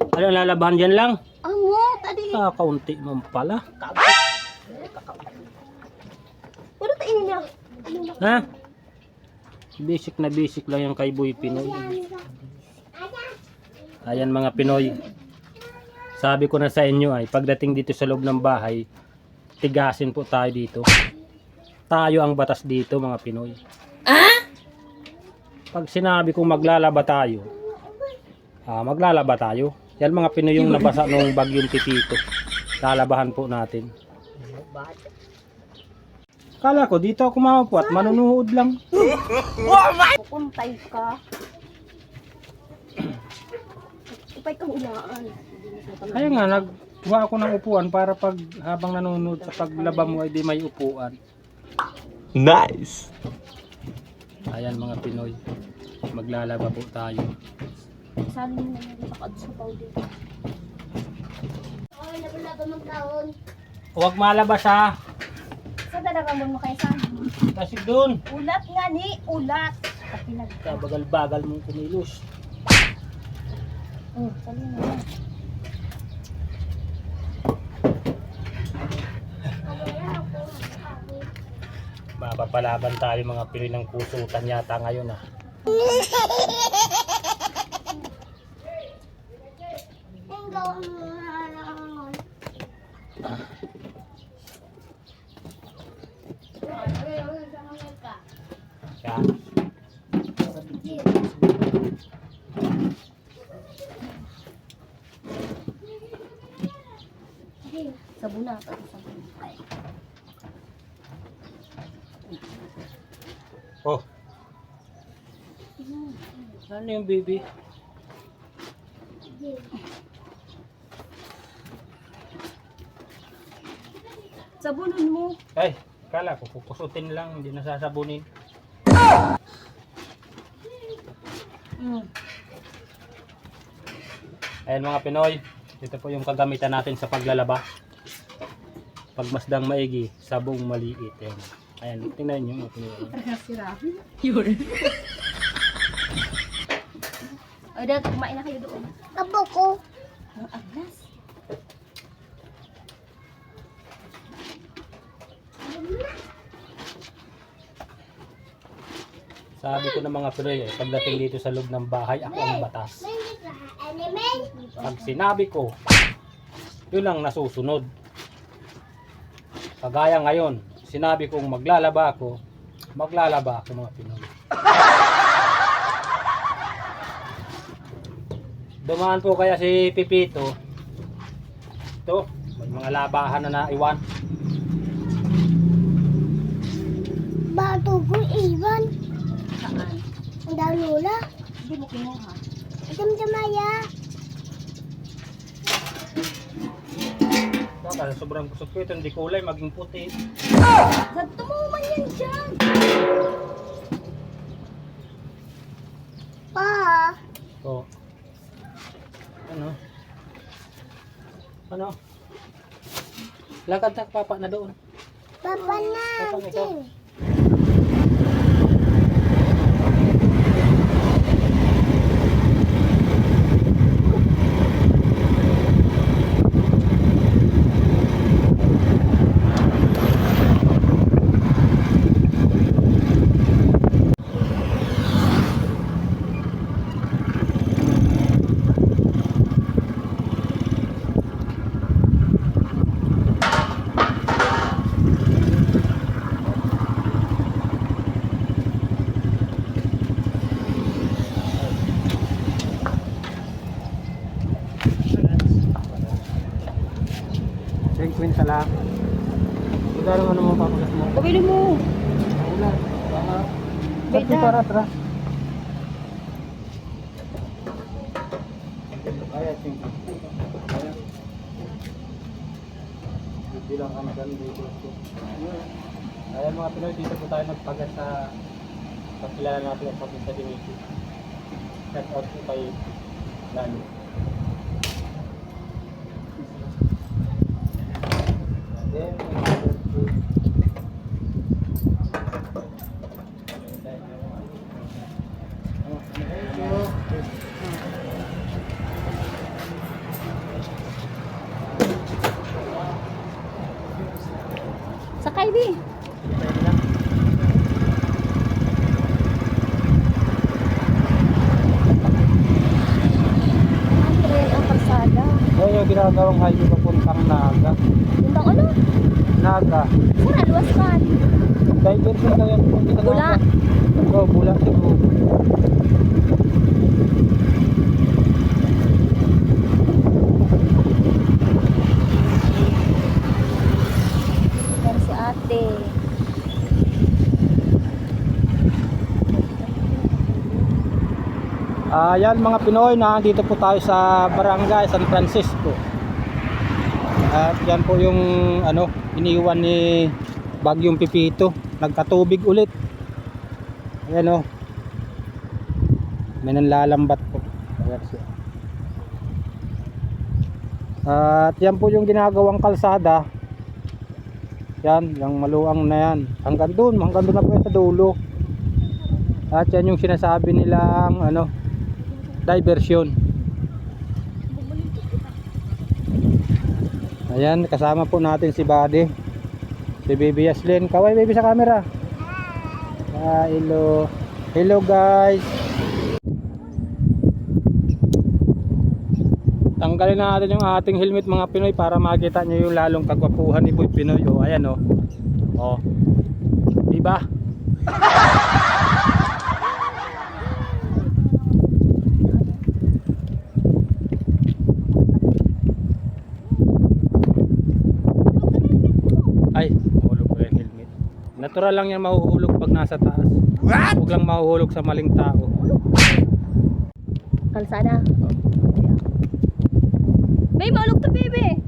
Ano lalabahan dyan lang? Amo, tadi. Ah, kaunti mo pala. Puro ta ini? Ha? Basic na basic lang yung kay Boy Pinoy. Ayan mga Pinoy. Sabi ko na sa inyo ay pagdating dito sa loob ng bahay, tigasin po tayo dito. Tayo ang batas dito mga Pinoy. Pag sinabi kong maglalaba tayo, ah, maglalaba tayo. Yan mga Pinoy yung nabasa nung bagyong titito. Lalabahan po natin. Kala ko dito ako maupo at manunuhod lang. Pupuntay ka. Ipay kang ulaan. Kaya nga, nagkuha ako ng upuan para pag habang nanonood sa paglaba mo ay di may upuan. Nice. Ayan mga Pinoy, maglalaba po tayo. Sali mo na yung sakad sa powder. Ay, laban-laban ng taon. Huwag malabas ha, Sa dalaga mo kayo sa kasi doon. ulat nga ni, ulat. Kapinag ka. Kabagal-bagal mong kumilos. Oh, sali mo na. Mapapalaban tayo mga Pinoy ng kusutan yata ngayon ah. Siya. Sabon na ito. Sabon. Ay. Oh. Ano yung baby? Sabunin mo. Ay, kala ko kukusutin lang, hindi nasasabunin. Mm. Ayan mga Pinoy, ito po yung kagamitan natin sa paglalaba. Pagmasdang maigi, sabong maliit. Ayan, Ayan tingnan nyo mga Pinoy. Si Rafi. Yun. O, dahil kumain na kayo doon. Abo ko. Ang aglas. Sabi ko ng mga Pinoy, eh, pagdating dito sa loob ng bahay, ako ang batas. Pag sinabi ko, yun ang nasusunod. Kagaya ngayon, sinabi kong maglalaba ako, maglalaba ako mga Pinoy. Dumaan po kaya si Pipito. Ito, may mga labahan na naiwan. Bato ko iwan. Ang daw lula. Hindi mo kinuha. Itam tamaya. Baka sobrang kusot ko ito, hindi kulay, maging puti. Saan tumuman yan dyan? Pa. So, ano? Ano? Lakad na papa na doon. Papa na. Papa, ikaw. Ten kwinta lang. Magkano ano mo papagas mo? Pabili mo. Wala. Baka. Lang. para atras. Kaya, thank you. Kaya. Bilang kami kami dito. Ayan mga Pinoy, dito po tayo nagpagas sa pagkilala natin ang pagkilala sa Dimitri. Shout out po kay Lalo. Then, gagawang highway papuntang Naga. Yung bang ano? Naga. Saan? Luwas man. Diversion daw yan. Bula. Oo, bula siguro. Yan si ate. Ayan mga Pinoy, nandito po tayo sa Barangay San Francisco. At yan po yung ano, iniwan ni Bagyong Pipito. Nagkatubig ulit. Ayan o. May nanlalambat po. Ayan siya. At yan po yung ginagawang kalsada. Yan, yung maluang na yan. Hanggang doon, hanggang doon na po sa dulo. At yan yung sinasabi nilang ano, diversion. Ayan, kasama po natin si Buddy. Si Baby Yaslin. Kaway baby sa camera. Ah, hello. Hello guys. Tanggalin na natin yung ating helmet mga Pinoy para makita nyo yung lalong kagwapuhan ni Boy Pinoy. O, ayan o. O. Diba? Ay, mahulog ko yung helmet. Natural lang yan mahuhulog pag nasa taas. Huwag lang mahuhulog sa maling tao. Kalsada. May maulog to, baby.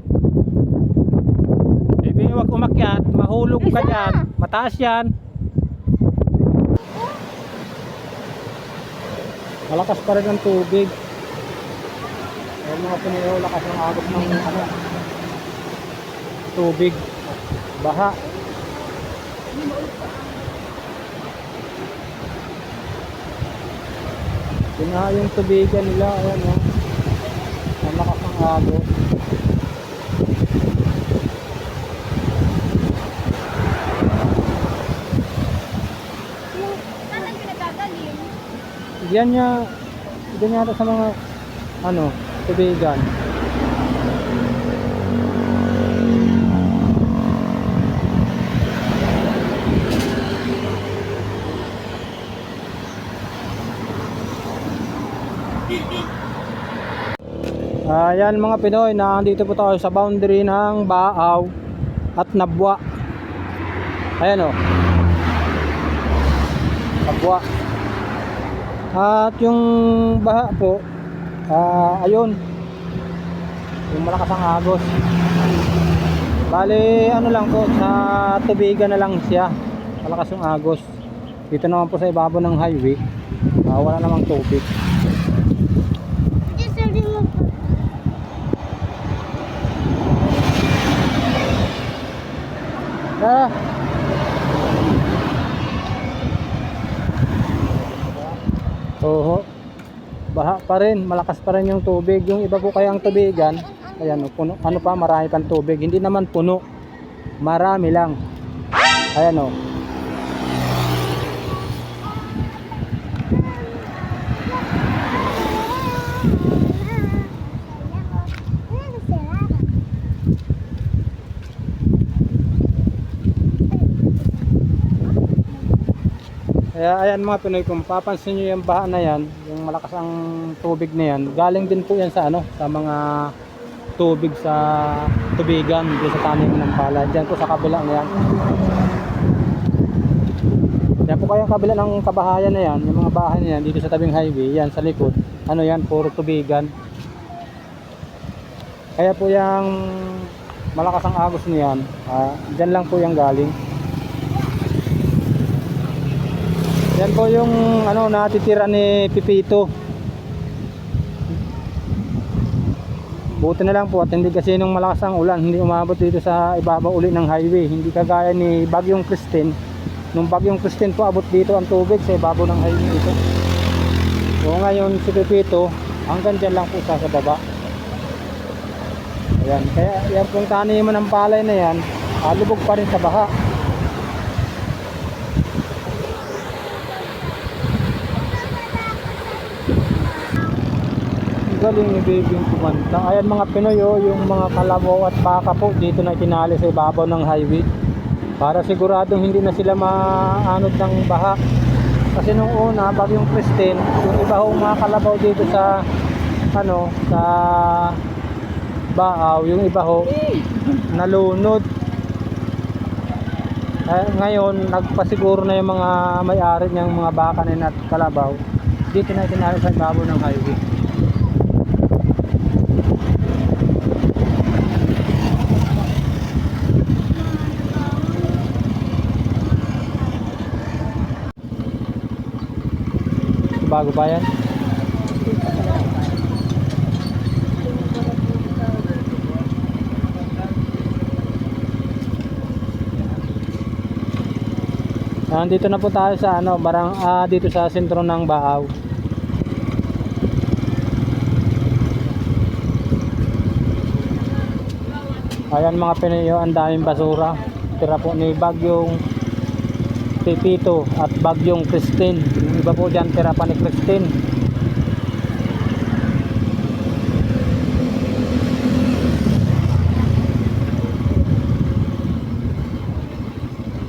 Baby, huwag umakyat. Mahulog ka Isa. dyan. Mataas yan. Malakas pa rin ang tubig. Ayan mga pinayo, lakas ng agos ng ano, tubig. Baha. Pinaha yung tubigan nila. Ayan o. Ang lakas ng agos. Diyan niya, diyan yata sa mga, ano, tubigan. Ayan mga Pinoy, nandito po tayo sa boundary ng Baaw at Nabwa. Ayan o. Nabwa. At yung baha po, ah, ayun, yung malakas ang agos. Bali, ano lang po, sa tubigan na lang siya, malakas yung agos. Dito naman po sa ibabaw ng highway, ah, wala namang tubig. Ah, Oo. Baha pa rin, malakas pa rin yung tubig. Yung iba po kayang tubigan, ayan, puno, ano pa, marami pang tubig. Hindi naman puno. Marami lang. Ayan o. Kaya ayan mga Pinoy, kung papansin nyo yung baha na yan, yung malakas ang tubig na yan, galing din po yan sa ano, sa mga tubig sa tubigan, dito sa tanim ng pala. Diyan po sa kabila na yan. Yan po kayang kabila ng kabahayan na yan, yung mga bahay na yan, dito sa tabing highway, yan sa likod. Ano yan, puro tubigan. Kaya po yung malakas ang agos niyan, ah, dyan lang po yung galing. Yan po yung ano natitira ni Pipito. Buti na lang po at hindi kasi nung malakas ang ulan, hindi umabot dito sa ibabaw uli ng highway. Hindi kagaya ni Bagyong Christine. Nung Bagyong Christine po abot dito ang tubig sa ibabaw ng highway ito. So ngayon si Pipito, hanggang dyan lang po sa baba. Ayan, kaya yan pong taniman ng palay na yan, ah, lubog pa rin sa baha. Galing ni Baby kumanta. Ayan mga Pinoy, oh, yung mga kalabaw at baka po dito na tinali sa ibabaw ng highway. Para siguradong hindi na sila maanod ng baha. Kasi nung una, bagyong Christine, yung iba hong mga kalabaw dito sa ano, sa Baaw, yung iba ho nalunod. Eh, ngayon, nagpasiguro na yung mga may-ari niyang mga baka na at kalabaw. Dito na itinalo sa ibabaw ng highway. Bago ba yan? Nandito na po tayo sa ano, barang ah, dito sa sentro ng Baaw. Ayan mga Pinoyo, ang daming basura. Tira po ni Bagyong Pipito at Bagyong Christine. Yung iba po dyan, tira pa ni Christine.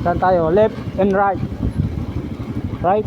Saan tayo? Left and right. Right?